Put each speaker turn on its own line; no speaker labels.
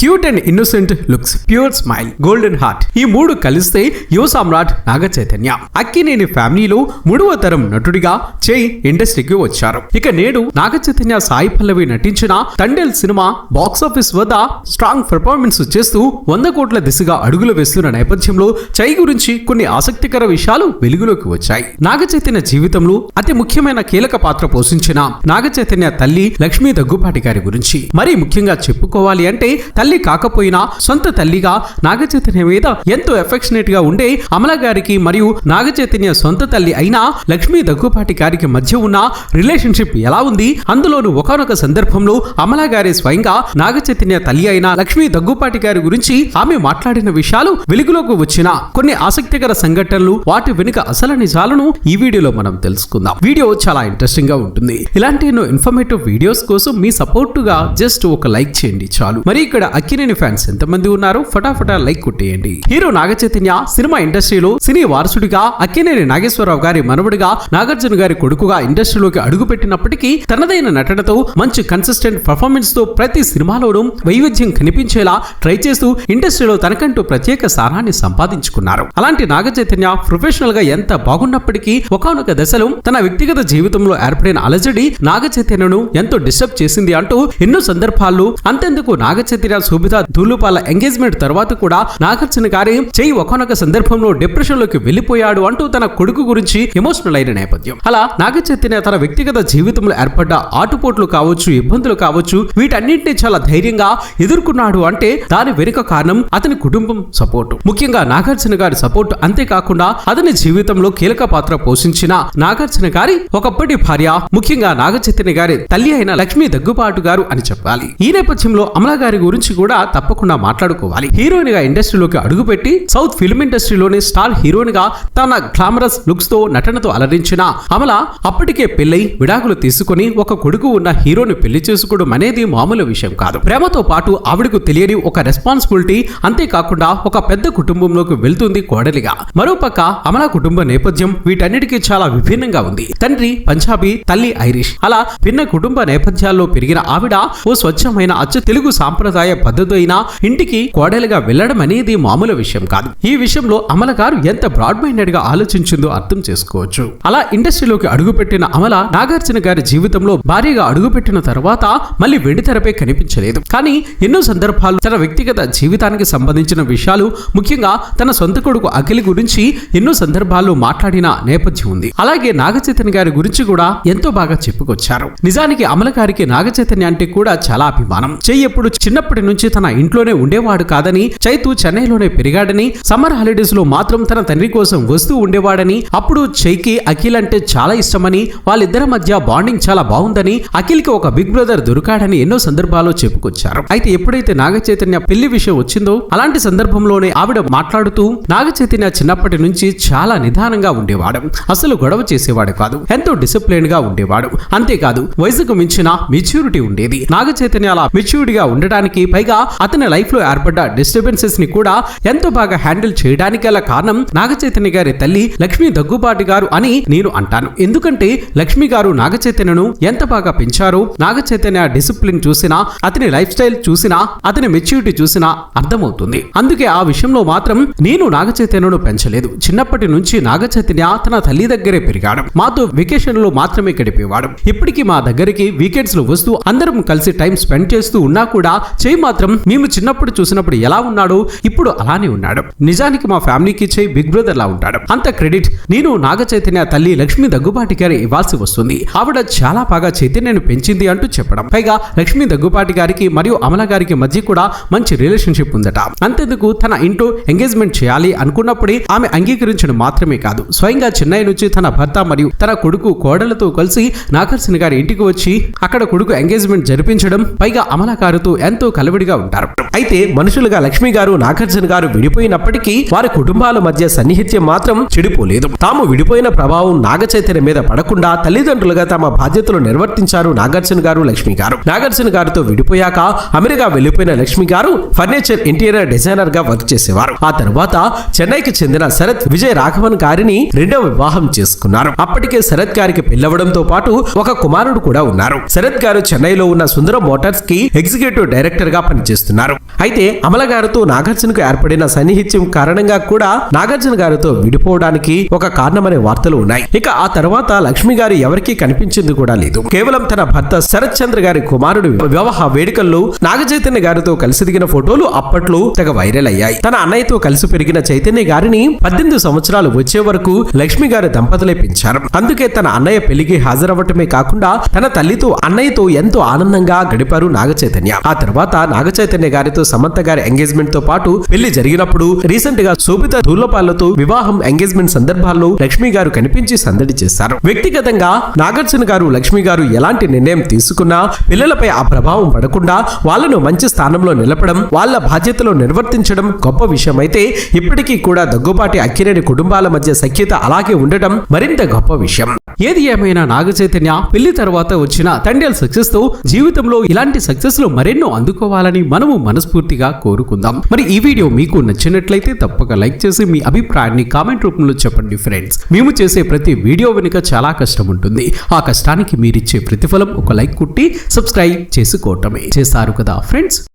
Cute and innocent looks pure smile golden heart. ఈ మూడు కలిస్తే యువ సామ్రాట్ నాగ చైతన్య అక్కినేని ఫ్యామిలీలో మూడవ తరం నటుడిగా చేయి ఇండస్ట్రీకి వచ్చారు. ఇక నేడు నాగ చైతన్య సాయి పల్లవి నటించిన తండేల్ సినిమా బాక్సాఫీస్ వద్ద స్ట్రాంగ్ పెర్ఫార్మెన్స్ చేస్తూ వంద కోట్ల దిశగా అడుగులు వేస్తున్న నేపథ్యంలో చై గురించి కొన్ని ఆసక్తికర విషయాలు వెలుగులోకి వచ్చాయి. నాగ చైతన్య జీవితంలో అతి ముఖ్యమైన కీలక పాత్ర పోషించిన నాగ చైతన్య తల్లి లక్ష్మీ దగ్గుపాటి గారి గురించి మరీ ముఖ్యంగా చెప్పుకోవాలి అంటే తల్లి కాకపోయినా సొంత తల్లిగా నాగచైతన్య మీద ఎంతో ఎఫెక్షనేట్గా ఉండే అమల గారికి మరియు నాగచైతన్య సొంత తల్లి అయిన లక్ష్మీ దగ్గుపాటి గారికి మధ్య ఉన్న రిలేషన్షిప్ ఎలా ఉంది? అందులోనూ ఒకనొక సందర్భంలో అమల గారి స్వయంగా నాగచైతన్య తల్లి అయిన లక్ష్మీ దగ్గుపాటి గారి గురించి ఆమె మాట్లాడిన విషయాలు వెలుగులోకి వచ్చిన కొన్ని ఆసక్తికర సంఘటనలు వాటి వెనుక అసలు నిజాలను ఈ వీడియోలో మనం తెలుసుకుందాం. వీడియో చాలా ఇంట్రెస్టింగ్గా ఉంటుంది. ఇలాంటి ఎన్నో ఇన్ఫర్మేటివ్ వీడియోస్ కోసం మీ సపోర్ట్గా జస్ట్ ఒక లైక్ చేయండి చాలు. మరి ఇక్కడ అక్కినేని ఫ్యాన్స్ ఎంతమంది ఉన్నారు? ఫటాఫటా లైక్ కొట్టేయండి. హీరో నాగ చైతన్య సినిమా ఇండస్ట్రీలో సినీ వారసుడిగా అక్కినేని నాగేశ్వరరావు గారి మనవడిగా నాగార్జున గారి కొడుకుగా ఇండస్ట్రీలోకి అడుగుపెట్టినప్పటికీ తనదైన నటనతో మంచి కన్సిస్టెంట్ పర్ఫార్మెన్స్తో ప్రతి సినిమాలోనూ వైవిధ్యం కనిపించేలా ట్రై చేస్తూ ఇండస్ట్రీలో తనకంటూ ప్రత్యేక స్థానాన్ని సంపాదించుకున్నారు. అలాంటి నాగ చైతన్య ప్రొఫెషనల్గా ఎంత బాగున్నప్పటికీ ఒకనొక దశలో తన వ్యక్తిగత జీవితంలో ఏర్పడిన అలజడి నాగ చైతన్యను ఎంతో డిస్టర్బ్ చేసింది అంటూ ఎన్నో సందర్భాల్లో అంతెందుకు నాగ చైతన్య శోభిత ధూలుపాల ఎంగేజ్మెంట్ తర్వాత కూడా నాగార్జున గారి చేయి ఒకనొక సందర్భంలో డిప్రెషన్లోకి వెళ్ళిపోయాడు అంటూ తన కొడుకు గురించి ఎమోషనల్ అయిన నేపథ్యం. అలా నాగచైతన్య తన వ్యక్తిగత జీవితంలో ఏర్పడ్డ ఆటుపోట్లు కావచ్చు ఇబ్బందులు కావచ్చు వీటన్నింటినీ చాలా ధైర్యంగా ఎదుర్కొన్నాడు అంటే దాని వెనుక కారణం అతని కుటుంబం సపోర్టు. ముఖ్యంగా నాగార్జున గారి సపోర్ట్ అంతేకాకుండా అతని జీవితంలో కీలక పాత్ర పోషించిన నాగార్జున గారి ఒకప్పటి భార్య ముఖ్యంగా నాగచైతన్య గారి తల్లి అయిన లక్ష్మీ దగ్గుబాటు గారు అని చెప్పాలి. ఈ నేపథ్యంలో అమలా గారి గురించి కూడా తప్పకుండా మాట్లాడుకోవాలి. హీరోయిన్గా ఇండస్ట్రీలోకి అడుగుపెట్టి సౌత్ ఫిల్మ్ ఇండస్ట్రీలోని స్టార్ హీరోయిన్గా తన గ్లామరస్ లుక్స్తో నటనతో అలరించిన అమల అప్పటికే పెళ్ళై విడాకులు తీసుకుని ఒక కొడుకు ఉన్న హీరోని పెళ్ళి చేసుకోవడం అనేది మామూలు విషయం కాదు. ప్రేమతో పాటు ఆవిడకు తెలియని ఒక రెస్పాన్సిబిలిటీ అంతేకాకుండా ఒక పెద్ద కుటుంబంలోకి వెళ్తుంది కోడలిగా. మరోపక్క అమల కుటుంబ నేపథ్యం వీటన్నిటికీ చాలా విభిన్నంగా ఉంది. తండ్రి పంజాబీ తల్లి ఐరిష్. అలా భిన్న కుటుంబ నేపథ్యాల్లో పెరిగిన ఆవిడ ఓ స్వచ్ఛమైన అచ్చ తెలుగు సాంప్రదాయ పద్ధతి అయినా ఇంటికి కోడలిగా వెళ్ళడం అనేది మామూలు విషయం కాదు. ఈ విషయంలో అమల గారు ఎంత బ్రాడ్ మైండెడ్గా ఆలోచించిందో అర్థం చేసుకోవచ్చు. అలా ఇండస్ట్రీలోకి అడుగుపెట్టిన అమల నాగార్జున గారి జీవితంలో భారీగా అడుగుపెట్టిన తర్వాత మళ్ళీ వెండితెరపై కనిపించలేదు. కానీ ఎన్నో సందర్భాలు తన వ్యక్తిగత జీవితానికి సంబంధించిన విషయాలు ముఖ్యంగా తన సొంత కొడుకు అఖిల్ గురించి ఎన్నో సందర్భాల్లో మాట్లాడిన నేపథ్యం ఉంది. అలాగే నాగచైతన్య గారి గురించి కూడా ఎంతో బాగా చెప్పుకొచ్చారు. నిజానికి అమల గారికి నాగచైతన్య అంటే కూడా చాలా అభిమానం. చెయ్యి ఎప్పుడు చిన్నప్పటి నుంచి తన ఇంట్లోనే ఉండేవాడు కాదని చైతు చెన్నైలోనే పెరిగాడని సమ్మర్ హాలిడేస్లో మాత్రం తన తండ్రి కోసం వస్తూ ఉండేవాడని అప్పుడు చైకి అఖిల్ అంటే చాలా ఇష్టమని వాళ్ళిద్దరి మధ్య బాండింగ్ చాలా బాగుందని అఖిల్కి ఒక బిగ్ బ్రదర్ దొరికాడని ఎన్నో సందర్భాల్లో చెప్పుకొచ్చారు. అయితే ఎప్పుడైతే నాగ చైతన్య పెళ్ళి విషయం వచ్చిందో అలాంటి సందర్భంలోనే ఆవిడ మాట్లాడుతూ నాగ చైతన్య చిన్నప్పటి నుంచి చాలా నిదానంగా ఉండేవాడు. అసలు గొడవ చేసేవాడు కాదు ఎంతో డిసిప్లిన్గా ఉండేవాడు. అంతేకాదు వయసుకు మించిన మెచ్యూరిటీ ఉండేది. నాగ చైతన్య అలా మెచ్యూరిటీ గా ఉండడానికి పైగా అతని లైఫ్లో ఏర్పడ్డ డిస్టర్బెన్సెస్ని కూడా ఎంతో బాగా హ్యాండిల్ చేయడానికి గల కారణం నాగచైతన్య గారి తల్లి లక్ష్మీ దగ్గుబాటి గారు అని నేను అంటాను. ఎందుకంటే లక్ష్మి గారు నాగచైతన్యను ఎంత బాగా పెంచారో నాగచైతన్య డిసిప్లిన్ చూసినా అతని లైఫ్ స్టైల్ చూసినా అతని మెచ్యూరిటీ చూసినా అర్థమవుతుంది. అందుకే ఆ విషయంలో మాత్రం నేను నాగచైతన్యను పెంచలేదు. చిన్నప్పటి నుంచి నాగచైతన్య తన తల్లి దగ్గరే పెరిగాడు. మాతో వెకేషన్లో మాత్రమే గడిపేవాడు. ఇప్పటికీ మా దగ్గరికి వీకెండ్స్లో వస్తూ అందరం కలిసి టైం స్పెండ్ చేస్తూ ఉన్నా కూడా చేయి మాత్రం మేము చిన్నప్పుడు చూసినప్పుడు ఎలా ఉన్నాడో ఇప్పుడు అలానే ఉన్నాడు. నిజానికి మా ఫ్యామిలీకి ఇచ్చే బిగ్ బ్రదర్ లా ఉంటాడు. అంత క్రెడిట్. నేను నాగ చైతన్య తల్లి లక్ష్మి దగ్గుబాటి గారి ఇవ్వాల్సి వస్తుంది. ఆవిడ చాలా బాగా చైతన్యను పెంచింది అంటూ చెప్పడం. పైగా లక్ష్మి దగ్గుబాటి గారికి మరియు అమల గారికి మధ్య కూడా మంచి రిలేషన్షిప్ ఉందట. అంతెందుకు తన ఇంట్లో ఎంగేజ్మెంట్ చేయాలి అనుకున్నప్పుడే ఆమె అంగీకరించడం మాత్రమే కాదు. స్వయంగా చెన్నై నుంచి తన భర్త మరియు తన కొడుకు కోడలతో కలిసి నాగార్జున గారి ఇంటికి వచ్చి అక్కడ కొడుకు ఎంగేజ్మెంట్ జరిపించడం పైగా అమల గారితో ఎంతో విడివిడిగా ఉంటారు. అయితే మనుషులుగా లక్ష్మి గారు నాగార్జున గారు విడిపోయినప్పటికీ వారి కుటుంబాల మధ్య సన్నిహిత్యం మాత్రం చెడిపోలేదు. తాము విడిపోయిన ప్రభావం నాగ చైతన్య మీద పడకుండా తల్లిదండ్రులుగా తమ బాధ్యతలు నిర్వర్తించారు నాగార్జున గారు లక్ష్మి గారు. నాగార్జున గారితో విడిపోయాక అమెరికా వెళ్ళిపోయిన లక్ష్మి గారు ఫర్నిచర్ ఇంటీరియర్ డిజైనర్గా వర్క్ చేసేవారు. ఆ తర్వాత చెన్నైకి చెందిన శరత్ విజయ్ రాఘవన్ గారిని రెండవ వివాహం చేసుకున్నారు. అప్పటికే శరత్ గారికి పెళ్ళవడంతో పాటు ఒక కుమారుడు కూడా ఉన్నారు. శరత్ గారు చెన్నైలో ఉన్న సుందరం మోటార్స్కి ఎగ్జిక్యూటివ్ డైరెక్టర్గా
పనిచేస్తున్నారు అయితే అమల గారితో నాగార్జునకు ఏర్పడిన సన్నిహిత్యం కారణంగా కూడా నాగార్జున గారితో విడిపోవడానికి ఒక కారణమనే వార్తలు ఉన్నాయి. ఇక ఆ తర్వాత లక్ష్మి గారు ఎవరికీ కనిపించింది కూడా లేదు. కేవలం తన భర్త శరత్ చంద్ర గారి కుమారుడు వివాహ వేడుకల్లో నాగచైతన్య గారితో కలిసి దిగిన ఫోటోలు అప్పట్లో తెగ వైరల్ అయ్యాయి. తన అన్నయ్యతో కలిసి పెరిగిన చైతన్య గారిని పద్దెనిమిది సంవత్సరాలు వచ్చే వరకు లక్ష్మి గారి దంపతులే పెంచారు. అందుకే తన అన్నయ్య పెళ్ళికి హాజరవ్వటమే కాకుండా తన తల్లితో అన్నయ్యతో ఎంతో ఆనందంగా గడిపారు నాగచైతన్య. ఆ తర్వాత నాగచైతన్య గారితో సమంత గారి ఎంగేజ్మెంట్తో పాటు పెళ్ళి జరిగినప్పుడు రీసెంట్గా శోభిత ధూలపాలతో వివాహం ఎంగేజ్మెంట్ సందర్భాల్లో లక్ష్మి గారు కనిపించి సందడి చేశారు. వ్యక్తిగతంగా నాగార్జున గారు లక్ష్మి గారు ఎలాంటి నిర్ణయం తీసుకున్నా పిల్లలపై ఆ ప్రభావం పడకుండా వాళ్ళను మంచి స్థానంలో నిలపడం వాళ్ళ బాధ్యతలు నిర్వర్తించడం గొప్ప విషయమైతే ఇప్పటికీ కూడా దగ్గుబాటి అక్కినేని కుటుంబాల మధ్య సఖ్యత అలాగే ఉండటం మరింత గొప్ప విషయం.
ఏది ఏమైనా నాగ చైతన్య పెళ్ళి తర్వాత వచ్చిన తండ్రి సక్సెస్తో జీవితంలో ఇలాంటి సక్సెస్లు మరెన్నో అందుకోవాలని మనము మనస్ఫూర్తిగా కోరుకుందాం. మరి ఈ వీడియో మీకు నచ్చినట్లయితే తప్పక లైక్ చేసి మీ అభిప్రాయాన్ని కామెంట్ రూపంలో చెప్పండి ఫ్రెండ్స్. మేము చేసే ప్రతి వీడియో వెనుక చాలా కష్టం ఉంటుంది. ఆ కష్టానికి మీరిచ్చే ప్రతిఫలం ఒక లైక్ కుట్టి సబ్స్క్రైబ్ చేసుకోవటమే. చేస్తారు కదా ఫ్రెండ్స్?